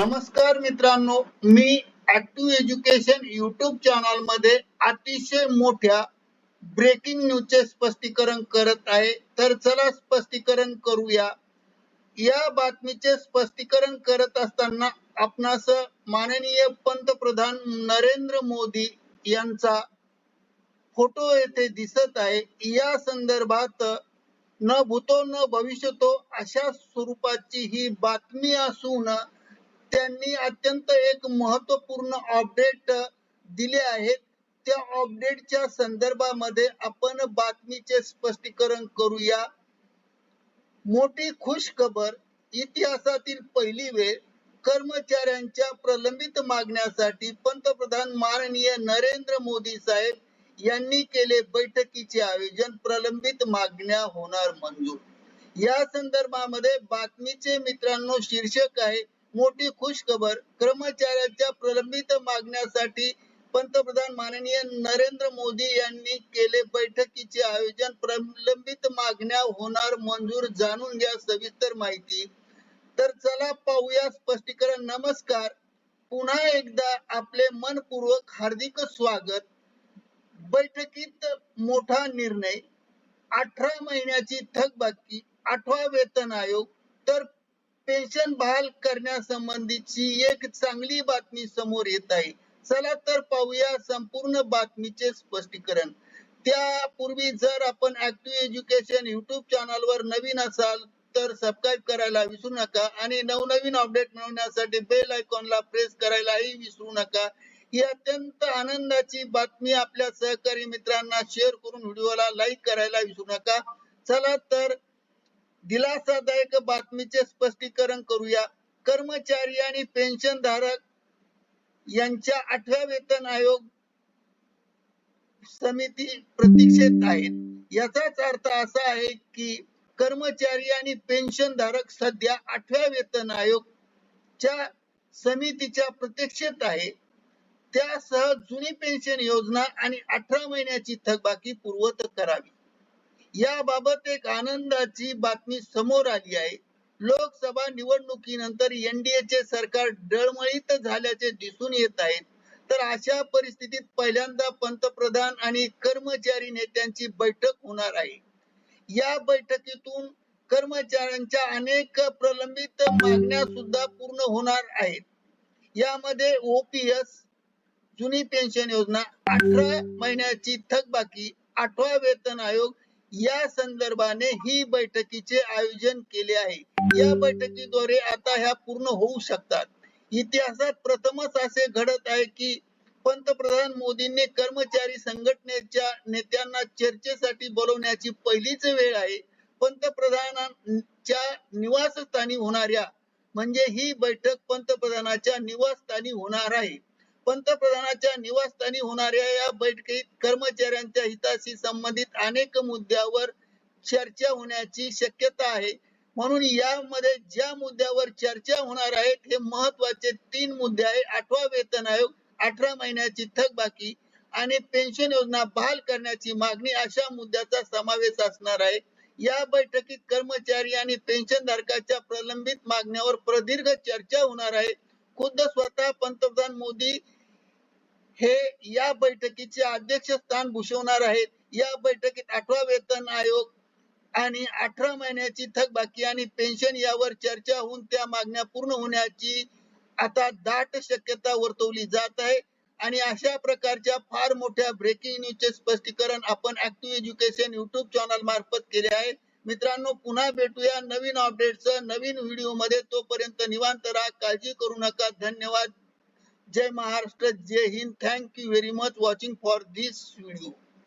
नमस्कार मित्रांनो मी ऍक्टिव्ह एज्युकेशन युट्यूब चॅनलमध्ये अतिशय मोठ्या ब्रेकिंग न्यूजचे स्पष्टीकरण करत आहे. तर चला स्पष्टीकरण करूया. या बातमीचे स्पष्टीकरण करत असताना आपणास माननीय पंतप्रधान नरेंद्र मोदी यांचा फोटो येथे दिसत आहे. या संदर्भात न भूतो न भविष्यतो अशा स्वरूपाची ही बातमी असून त्यांनी अत्यंत एक महत्त्वपूर्ण अपडेट दिले आहेत. त्या अपडेटच्या संदर्भामध्ये आपण बातमीचे स्पष्टीकरण करूया. मोठी खुश खबर इतिहासातील पहिली वेळ कर्मचाऱ्यांच्या प्रलंबित मागण्यासाठी पंतप्रधान माननीय नरेंद्र मोदी साहेब यांनी केले बैठकीचे आयोजन प्रलंबित मागण्या होणार मंजूर. या संदर्भामध्ये बातमीचे मित्रांनो शीर्षक आहे मोठी खुश खबर कर्मचाऱ्यांच्या प्रलंबित मागण्यासाठी पंतप्रधान माननीय नरेंद्र मोदी यांनी केले बैठकीचे आयोजन. प्रलंबित मागण्या होणार मंजूर जाणून घ्या सविस्तर माहिती. तर चला पाहूया स्पष्टीकरण. नमस्कार. पुन्हा एकदा आपले मनपूर्वक हार्दिक स्वागत. बैठकीत मोठा निर्णय. अठरा महिन्याची थकबाकी. आठवा वेतन आयोग. तर पेन्शन बहाल करण्यासंबंधीची एक चांगली बातमी समोर येत आहे. चला तर पाहूया संपूर्ण बातमीचे स्पष्टीकरण. त्यापूर्वी जर आपण ऍक्टिव्ह एज्युकेशन युट्यूब चॅनल वर नवीन असाल तर सबस्क्राईब करायला विसरू नका आणि नवनवीन अपडेट मिळवण्यासाठी बेल आयकॉनला प्रेस करायलाही विसरू नका. ही अत्यंत आनंदाची बातमी आपल्या सहकारी मित्रांना शेअर करून व्हिडिओला लाईक करायला विसरू नका. चला तर दिलासादायक बातमीचे स्पष्टीकरण करूया. कर्मचारी आणि पेन्शन धारक यांच्या आठव्या वेतन आयोग समिती प्रतीक्षेत आहेत. याचाच अर्थ असा आहे की कर्मचारी आणि पेन्शन धारक सध्या आठव्या वेतन आयोगच्या समितीच्या प्रतीक्षेत आहे. त्यासह जुनी पेन्शन योजना आणि अठरा महिन्याची थकबाकी पूर्वत करावी. याबाबत एक आनंदाची बातमी समोर आली आहे. लोकसभा निवडणुकीनंतर एनडीएचे सरकार डळमळीत झाल्याचे दिसून येत आहेत. तर अशा परिस्थितीत पहिल्यांदा पंतप्रधान आणि कर्मचारी नेत्यांची बैठक होणार आहे. या बैठकीतून कर्मचाऱ्यांच्या अनेक प्रलंबित मागण्या सुद्धा पूर्ण होणार आहेत. यामध्ये ओपीएस जुनी पेन्शन योजना अठरा महिन्याची थकबाकी आठवा वेतन आयोग या संदर्भाने ही बैठकीचे आयोजन केले आहे. या बैठकीद्वारे आता ह्या पूर्ण होऊ शकतात. इतिहासात प्रथमच असे घडत आहे की पंतप्रधान मोदींनी कर्मचारी संघटनेच्या नेत्यांना चर्चेसाठी बोलवण्याची पहिलीच वेळ आहे. पंतप्रधानांच्या निवासस्थानी होणाऱ्या म्हणजे ही बैठक पंतप्रधानाच्या निवासस्थानी होणार आहे. पंतप्रधानाच्या निवासस्थानी होणाऱ्या या बैठकीत कर्मचाऱ्यांच्या हिताशी संबंधित अनेक मुद्द्यावर चर्चा होण्याची शक्यता आहे. म्हणून यामध्ये ज्या मुद्द्यावर चर्चा होणार आहेत हे महत्त्वाचे तीन मुद्दे आहे आठवा वेतन आयोग अठरा महिन्याची थकबाकी आणि पेन्शन योजना बहाल करण्याची मागणी अशा मुद्द्याचा समावेश असणार आहे. या बैठकीत कर्मचारी आणि पेन्शन धारकाच्या प्रलंबित मागण्यावर प्रदीर्घ चर्चा होणार आहे. खुद्द स्वतः पंतप्रधान मोदी हे या बैठकीचे अध्यक्षस्थान भूषवणार आहेत. या बैठकीत आठवा वेतन आयोग आणि अठरा महिन्याची थकबाकी आणि पेन्शन यावर चर्चा होऊन त्या मागण्या पूर्ण होण्याची आता दाट शक्यता वर्तवली जात आहे. आणि अशा प्रकारच्या फार मोठ्या ब्रेकिंग न्यूजचे स्पष्टीकरण आपण ऍक्टिव्ह एज्युकेशन युट्यूब चॅनल मार्फत केले आहे. मित्रांनो पुन्हा भेटूया नवीन अपडेटचं नवीन व्हिडिओमध्ये. तोपर्यंत निवांत राहा काळजी करू नका. धन्यवाद. जय महाराष्ट्र जय Hind. Thank you very much watching for this video